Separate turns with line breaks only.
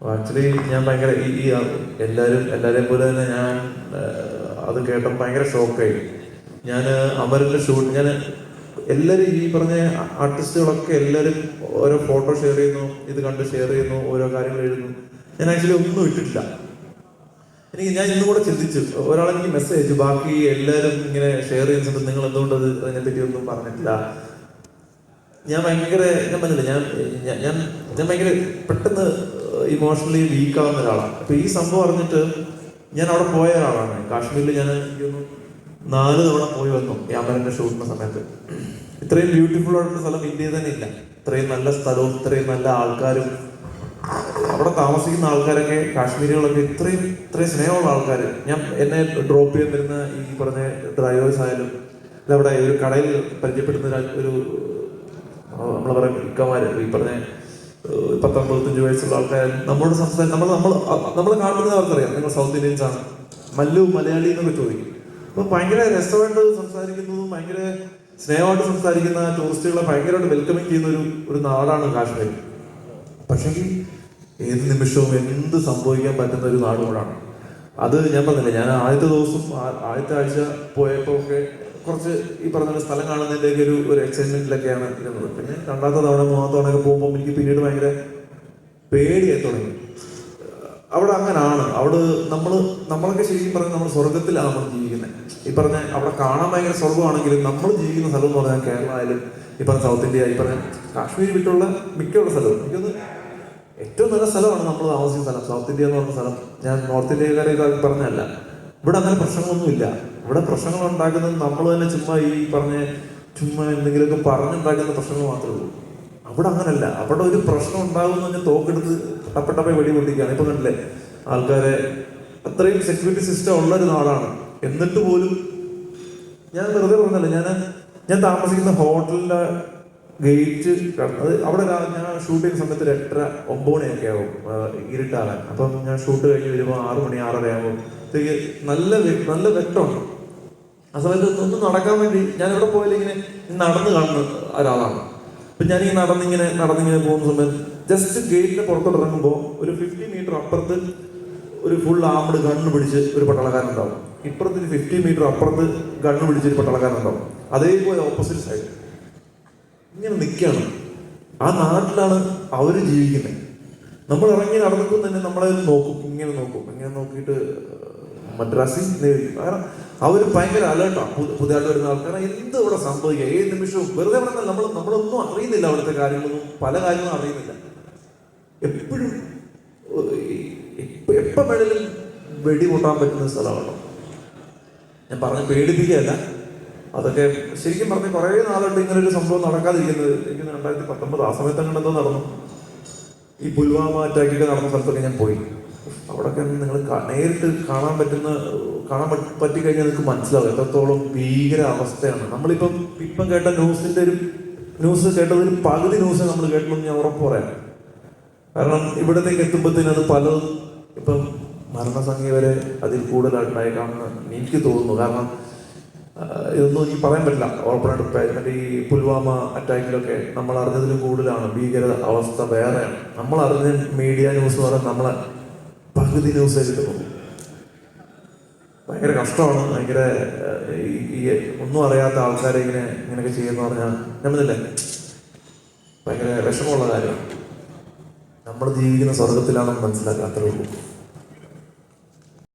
Actually ഞാൻ ഭയങ്കര ഈ ഈ എല്ലാവരും എല്ലാവരെയും പോലെ തന്നെ ഞാൻ അത് കേട്ടപ്പോൾ ഭയങ്കര ഷോക്കായി ഞാൻ അമരന്റെ ഷൂട്ട് ഞാൻ എല്ലാവരും ഈ പറഞ്ഞ ആർട്ടിസ്റ്റുകളൊക്കെ എല്ലാവരും ഓരോ ഫോട്ടോ ഷെയർ ചെയ്യുന്നു ഇത് കണ്ട് ഷെയർ ചെയ്യുന്നു ഓരോ കാര്യങ്ങൾ എഴുതുന്നു. ഞാൻ ആക്ച്വലി ഒന്നും ഇട്ടിട്ടില്ല. എനിക്ക് ഞാൻ ഇന്നും കൂടെ ചിന്തിച്ചു. ഒരാൾ എനിക്ക് മെസ്സേജ് അയച്ചു ബാക്കി എല്ലാവരും ഇങ്ങനെ ഷെയർ ചെയ്യുന്നുണ്ട് നിങ്ങൾ എന്തുകൊണ്ട് അത് അതിനെപ്പറ്റി ഒന്നും പറഞ്ഞിട്ടില്ല? ഞാൻ ഭയങ്കര ഞാൻ പറഞ്ഞില്ല ഞാൻ- ഞാൻ ഞാൻ ഭയങ്കര പെട്ടെന്ന് ഇമോഷണലി വീക്ക് ആവുന്ന ഒരാളാണ് അപ്പൊ ഈ സംഭവം അറിഞ്ഞിട്ട് ഞാൻ അവിടെ പോയ ഒരാളാണ്. കാശ്മീരിൽ ഞാൻ നാല് തവണ പോയി വന്നു ഈ അമരന്റെ ഷൂട്ടിന്റെ സമയത്ത്. ഇത്രയും ബ്യൂട്ടിഫുൾ ആയിട്ടുള്ള സ്ഥലം ഇന്ത്യയിൽ തന്നെ ഇല്ല. ഇത്രയും നല്ല സ്ഥലവും ഇത്രയും നല്ല ആൾക്കാരും. അവിടെ താമസിക്കുന്ന ആൾക്കാരൊക്കെ കാശ്മീരികളൊക്കെ ഇത്രയും ഇത്രയും സ്നേഹമുള്ള ആൾക്കാർ ഞാൻ എന്നെ ഡ്രോപ്പ് ചെയ്യാൻ വരുന്ന ഈ പറഞ്ഞ ഡ്രൈവേഴ്സ് ആയാലും അവിടെ ഒരു കടയിൽ പരിചയപ്പെടുന്ന ഒരു- നമ്മൾ പറയും ഇക്കമാര് ഈ പറഞ്ഞ പത്തൊമ്പത്തഞ്ച് വയസ്സുള്ള ആൾക്കാർ നമ്മുടെ സംസാരം നമ്മൾ നമ്മൾ നമ്മൾ കാണുന്നത് അവർക്കറിയാം. നിങ്ങൾ സൗത്ത് ഇന്ത്യൻസ് ആണ്. മല്ലു മലയാളി എന്നൊക്കെ ചോദിക്കും. അപ്പൊ ഭയങ്കര രസമായിട്ട് സംസാരിക്കുന്നതും ഭയങ്കര സ്നേഹമായിട്ട് സംസാരിക്കുന്ന ടൂറിസ്റ്റുകളെ ഭയങ്കരമായിട്ട് വെൽക്കമിങ് ചെയ്യുന്ന ഒരു ഒരു നാടാണ് കാശ്മീർ. പക്ഷെങ്കിൽ ഏത് നിമിഷവും എന്ത് സംഭവിക്കാൻ പറ്റുന്ന ഒരു നാടുകൂടാണ് അത് ഞാൻ പറഞ്ഞില്ല ഞാൻ ആദ്യത്തെ ദിവസം ആദ്യത്തെ ആഴ്ച പോയപ്പോൾ ഒക്കെ കുറച്ച് ഈ പറഞ്ഞ സ്ഥലം കാണുന്നതിന്റെയൊക്കെ ഒരു ഒരു എക്സൈറ്റ്മെന്റിലൊക്കെയാണ് ഇരുന്നത്. പിന്നെ രണ്ടാമത്തെ തവണ മൂന്നാം തവണയൊക്കെ പോകുമ്പോൾ എനിക്ക് പിന്നീട് ഭയങ്കര പേടിയായി തുടങ്ങി. അവിടെ അങ്ങനാണ്. അവിടെ നമ്മൾ നമ്മളൊക്കെ ശരിക്കും പറഞ്ഞാൽ നമ്മൾ സ്വർഗത്തിലാണ് നമ്മൾ ജീവിക്കുന്നത് ഈ പറഞ്ഞ അവിടെ കാണാൻ ഭയങ്കര സ്വർഗമാണെങ്കിലും നമ്മൾ ജീവിക്കുന്ന സ്ഥലം എന്ന് പറഞ്ഞാൽ കേരള ആയാലും ഈ പറഞ്ഞ സൗത്ത് ഇന്ത്യ ഈ പറഞ്ഞ കാശ്മീർ വിട്ടുള്ള മിക്കുള്ള സ്ഥലവും. എനിക്കൊന്ന് ഏറ്റവും നല്ല സ്ഥലമാണ് നമ്മൾ താമസിക്കുന്ന സ്ഥലം. സൗത്ത് ഇന്ത്യ എന്ന് പറഞ്ഞ സ്ഥലം ഞാൻ നോർത്ത് ഇന്ത്യക്കാരെ പറഞ്ഞല്ല ഇവിടെ അങ്ങനെ പ്രശ്നങ്ങളൊന്നുമില്ല. ഇവിടെ പ്രശ്നങ്ങൾ ഉണ്ടാക്കുന്നത് നമ്മൾ തന്നെ ചുമ്മാ ഈ പറഞ്ഞ ചുമ്മാ എന്തെങ്കിലുമൊക്കെ പറഞ്ഞുണ്ടാക്കുന്ന പ്രശ്നങ്ങൾ മാത്രമേ ഉള്ളൂ. അവിടെ അങ്ങനല്ല. അവിടെ ഒരു പ്രശ്നം ഉണ്ടാകുന്ന പറഞ്ഞാൽ തോക്കെടുത്ത് ടപ്പട്ടപ്പെ വെടി പൊട്ടിക്കുകയാണ്. ഇപ്പൊ കണ്ടില്ലേ? ആൾക്കാരെ അത്രയും സെക്യൂരിറ്റി സിസ്റ്റം ഉള്ള ഒരു നാടാണ്. എന്നിട്ട് പോലും ഞാൻ വെറുതെ പറഞ്ഞല്ല ഞാൻ ഞാൻ താമസിക്കുന്ന ഹോട്ടലിന്റെ ഗേറ്റ് അത് അവിടെ ഞാൻ ഷൂട്ടിങ് സമയത്ത് ഒരു എട്ടര ഒമ്പത് മണിയൊക്കെ ആവും ഇരുട്ടാകാൻ. അപ്പം ഞാൻ ഷൂട്ട് കഴിഞ്ഞ് വരുമ്പോൾ ആറ് മണി ആറര ആകുമ്പോൾ നല്ല നല്ല വ്യക്തമാണ്. ആ സമയത്ത് ഒന്ന് നടക്കാൻ വേണ്ടി ഞാൻ എവിടെ പോയാലും ഇങ്ങനെ നടന്ന് കാണുന്ന ഒരാളാണ്. അപ്പൊ ഈ നടന്നിങ്ങനെ നടന്നിങ്ങനെ പോകുന്ന സമയത്ത് ജസ്റ്റ് ഗേറ്റിന് പുറത്തോട്ട് ഇറങ്ങുമ്പോൾ ഒരു ഫിഫ്റ്റി മീറ്റർ അപ്പുറത്ത് ഒരു ഫുൾ ആംഡ് ഗണ്ണ് പിടിച്ച് ഒരു പട്ടാളക്കാരൻ ഉണ്ടാവും ഇപ്പുറത്ത് ഒരു ഫിഫ്റ്റി മീറ്റർ അപ്പുറത്ത് ഗണ്ണ് പിടിച്ച് ഒരു പട്ടാളക്കാരൻ ഉണ്ടാവും അതേപോലെ ഓപ്പോസിറ്റ് സൈഡ് ഇങ്ങനെ നിൽക്കുകയാണ്. ആ നാട്ടിലാണ് അവർ ജീവിക്കുന്നത്. നമ്മൾ ഇറങ്ങി നടന്നിട്ടും തന്നെ നമ്മളെ നോക്കും. ഇങ്ങനെ നോക്കും. ഇങ്ങനെ നോക്കിയിട്ട് മദ്രാസിൽ നേരിടും കാരണം അവർ ഭയങ്കര അലേർട്ടാണ് പുതിയതായിട്ട് വരുന്ന ആൾക്കാർ എന്ത് ഇവിടെ സംഭവിക്കുക ഏത് നിമിഷവും വെറുതെ പറഞ്ഞാൽ നമ്മൾ നമ്മളൊന്നും അറിയുന്നില്ല അവിടുത്തെ കാര്യങ്ങളൊന്നും. പല കാര്യങ്ങളും അറിയുന്നില്ല. എപ്പോഴും എപ്പം വേണേലും വെടി പൊട്ടാൻ പറ്റുന്ന സ്ഥലമാണ്? ഞാൻ പറഞ്ഞ് പേടിപ്പിക്കുകയല്ല. അതൊക്കെ ശരിക്കും പറഞ്ഞ് കുറേ നാളുണ്ട് ഇങ്ങനെ ഒരു സംഭവം നടക്കാതിരിക്കുന്നത്. എനിക്ക് രണ്ടായിരത്തി പത്തൊമ്പത് ആ സമയത്ത് അങ്ങനെ എന്തോ നടന്നു. ഈ പുൽവാമ അറ്റാക്കൊക്കെ നടന്ന സ്ഥലത്തൊക്കെ ഞാൻ പോയി. അവിടെയൊക്കെ നിങ്ങൾ നേരിട്ട് കാണാൻ പറ്റുന്ന കാണാൻ പറ്റ- പറ്റിക്കഴിഞ്ഞാൽ നിങ്ങൾക്ക് മനസ്സിലാവും എത്രത്തോളം ഭീകര അവസ്ഥയാണ്. നമ്മളിപ്പം ഇപ്പം കേട്ട ന്യൂസിന്റെ ഒരു ന്യൂസ് കേട്ടതിൽ പകുതി ന്യൂസ് നമ്മൾ കേട്ടണമെന്ന് ഞാൻ ഉറപ്പ് പറയാം. കാരണം ഇവിടത്തേക്ക് എത്തുമ്പോഴത്തേനും അത് പലതും ഇപ്പം മരണസംഖ്യ വരെ അതിൽ കൂടുതലായിട്ടുണ്ടായേക്കാണെന്ന് എനിക്ക് തോന്നുന്നു. കാരണം ഇതൊന്നും ഇനി പറയാൻ പറ്റില്ല. ഓപ്പണായിട്ട് മറ്റേ ഈ പുൽവാമ അറ്റാക്കിലൊക്കെ നമ്മൾ അറിഞ്ഞതിലും കൂടുതലാണ് ഭീകര അവസ്ഥ വേറെയാണ്. നമ്മൾ അറിഞ്ഞ മീഡിയ ന്യൂസ് എന്ന് പറയുന്നത് നമ്മളെ പകുതി ന്യൂസേ കിട്ടുന്നു ഭയങ്കര കഷ്ടമാണ്. ഭയങ്കര ഈ- ഒന്നും അറിയാത്ത ആൾക്കാരെ ഇങ്ങനെ ഇങ്ങനെയൊക്കെ ചെയ്യുന്ന പറഞ്ഞാൽ പറഞ്ഞില്ലേ ഭയങ്കര വിഷമമുള്ള കാര്യമാണ്. നമ്മൾ ജീവിക്കുന്ന സ്വർഗത്തിലാണെന്ന് മനസ്സിലാക്കാത്തേ ഉള്ളൂ.